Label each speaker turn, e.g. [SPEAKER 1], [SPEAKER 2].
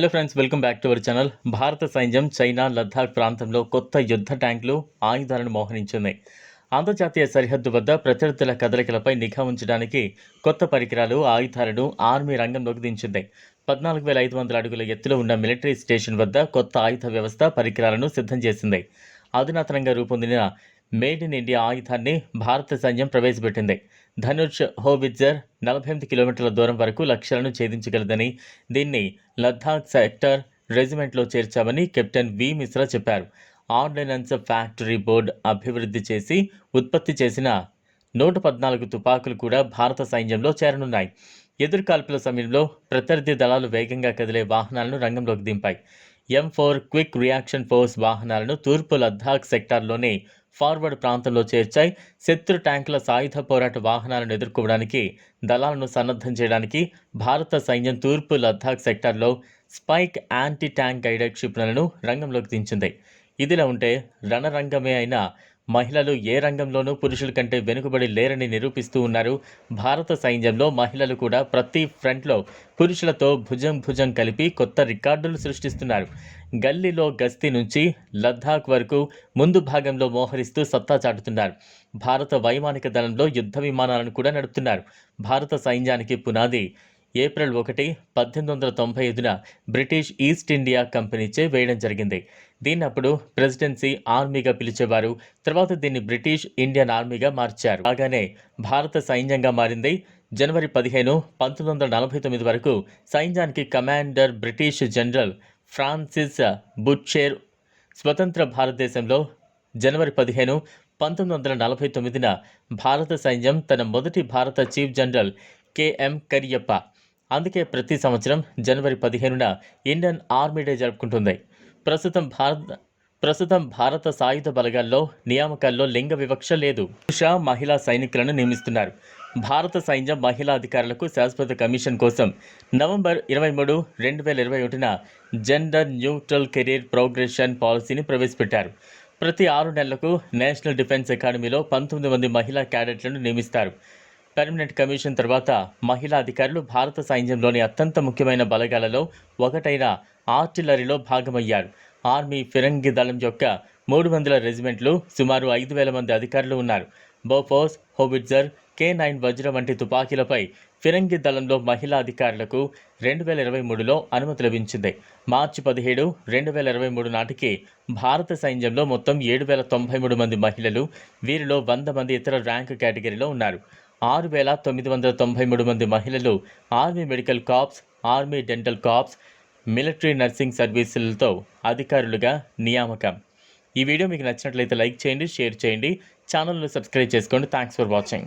[SPEAKER 1] Hello friends welcome back to our channel. భారత సైన్యం China Ladakh ప్రాంతంలో కొత్త యుద్ధ ట్యాంకులు ఆయుధాలను మోహరించింది. అంతర్జాతీయ సరిహద్దు వద్ద ప్రత్యర్థుల కదలికలపై నిఘా ఉంచడానికి కొత్త పరికరాలు ఆయుధాలను ఆర్మీ రంగంలోకి దించింది. పద్నాలుగు వేల ఐదు వందల అడుగుల ఎత్తులో ఉన్న మిలిటరీ స్టేషన్ వద్ద కొత్త ఆయుధ వ్యవస్థ పరికరాలను సిద్ధం చేసింది. అధునాతనంగా రూపొందిన మేడ్ ఇన్ ఇండియా ఆయుధాన్ని భారత సైన్యం ప్రవేశపెట్టింది. ధనుష్ హోవిట్జర్ నలభై ఎనిమిది కిలోమీటర్ల దూరం వరకు లక్ష్యాలను ఛేదించగలదని దీన్ని లద్దాఖ్ సెక్టర్ రెజిమెంట్లో చేర్చామని కెప్టెన్ వి మిశ్రా చెప్పారు. ఆర్డినెన్స్ ఫ్యాక్టరీ బోర్డు అభివృద్ధి చేసి ఉత్పత్తి చేసిన నూట పద్నాలుగు తుపాకులు కూడా భారత సైన్యంలో చేరనున్నాయి. ఎదురుకాల్పుల సమయంలో ప్రత్యర్థి దళాలు వేగంగా కదిలే వాహనాలను రంగంలోకి దింపాయి. M four quick reaction force వాహనాలను తూర్పు లద్దాఖ్ సెక్టార్లోని ఫార్వర్డ్ ప్రాంతంలో చేర్చాయి. శత్రు ట్యాంకుల సాయుధ పోరాట వాహనాలను ఎదుర్కోవడానికి దళాలను సన్నద్ధం చేయడానికి భారత సైన్యం తూర్పు లద్దాఖ్ సెక్టార్లో స్పైక్ యాంటీ ట్యాంక్ గైడెడ్ క్షిపణులను రంగంలోకి దించింది. ఇదిలా ఉంటే రణరంగమే అయిన మహిళలు ఏ రంగంలోనూ పురుషుల కంటే వెనుకబడి లేరని నిరూపిస్తూ ఉన్నారు. భారత సైన్యంలో మహిళలు కూడా ప్రతి ఫ్రంట్లో పురుషులతో భుజం భుజం కలిపి కొత్త రికార్డులు సృష్టిస్తున్నారు. గల్లీలో గస్తీ నుంచి లద్దాఖ్ వరకు ముందు భాగంలో మోహరిస్తూ సత్తా చాటుతున్నారు. భారత వైమానిక దళంలో యుద్ధ విమానాలను కూడా నడుపుతున్నారు. భారత సైన్యానికి పునాది ఏప్రిల్ ఒకటి పద్దెనిమిది వందల తొంభై ఐదున బ్రిటిష్ ఈస్ట్ ఇండియా కంపెనీచే వేయడం జరిగింది. దీన్ని అప్పుడు ప్రెసిడెన్సీ ఆర్మీగా పిలిచేవారు తర్వాత దీన్ని బ్రిటిష్ ఇండియన్ ఆర్మీగా మార్చారు. అలాగానే భారత సైన్యంగా మారింది. జనవరి పదిహేను పంతొమ్మిది వందల నలభై తొమ్మిది వరకు సైన్యానికి commander British general Francis Bucher స్వతంత్ర భారతదేశంలో జనవరి పదిహేను పంతొమ్మిది వందల నలభై తొమ్మిదిన భారత సైన్యం తన మొదటి భారత చీఫ్ జనరల్ కెఎం కరియప్ప అందుకే ప్రతి సంవత్సరం జనవరి పదిహేనున ఇండియన్ ఆర్మీ డే జరుపుకుంటుంది. ప్రస్తుతం భారత ప్రస్తుతం భారత సాయుధ బలగాల్లో నియామకాల్లో లింగ వివక్ష లేదు. పురుష మహిళా సైనికులను నియమిస్తున్నారు. భారత సైన్యం మహిళా అధికారులకు శాశ్వత కమిషన్ కోసం నవంబర్ ఇరవై మూడు రెండు వేల ఇరవై ఒకటిన జెండర్ న్యూట్రల్ కెరీర్ ప్రోగ్రెషన్ పాలసీని ప్రవేశపెట్టారు. ప్రతి ఆరు నెలలకు నేషనల్ డిఫెన్స్ అకాడమీలో పంతొమ్మిది మంది మహిళా క్యాడెట్లను నియమిస్తారు. పర్మనెంట్ కమిషన్ తర్వాత మహిళా అధికారులు భారత సైన్యంలోని అత్యంత ముఖ్యమైన బలగాలలో ఒకటైన ఆర్టిలరీలో భాగమయ్యారు. ఆర్మీ ఫిరంగి దళం యొక్క మూడు వందల రెజిమెంట్లు సుమారు ఐదు వేల మంది అధికారులు ఉన్నారు. బోఫోస్ హోబిట్జర్ కే నైన్ వజ్ర వంటి తుపాకీలపై ఫిరంగి దళంలో మహిళా అధికారులకు రెండు వేల ఇరవై మూడులో అనుమతి లభించింది. మార్చి పదిహేడు రెండు వేల ఇరవై మూడు నాటికి భారత సైన్యంలో మొత్తం ఏడు వేల తొంభై మూడు మంది మహిళలు వీరిలో వంద మంది ఇతర ర్యాంక్ కేటగిరీలో ఉన్నారు. ఆరు వేల తొమ్మిది వందల తొంభై మూడు మంది మహిళలు army medical corps army dental corps military nursing సర్వీసులతో అధికారులుగా నియామకం. ఈ వీడియో మీకు నచ్చినట్లయితే లైక్ చేయండి షేర్ చేయండి. ఛానల్ను సబ్స్క్రైబ్ చేసుకోండి. Thanks for watching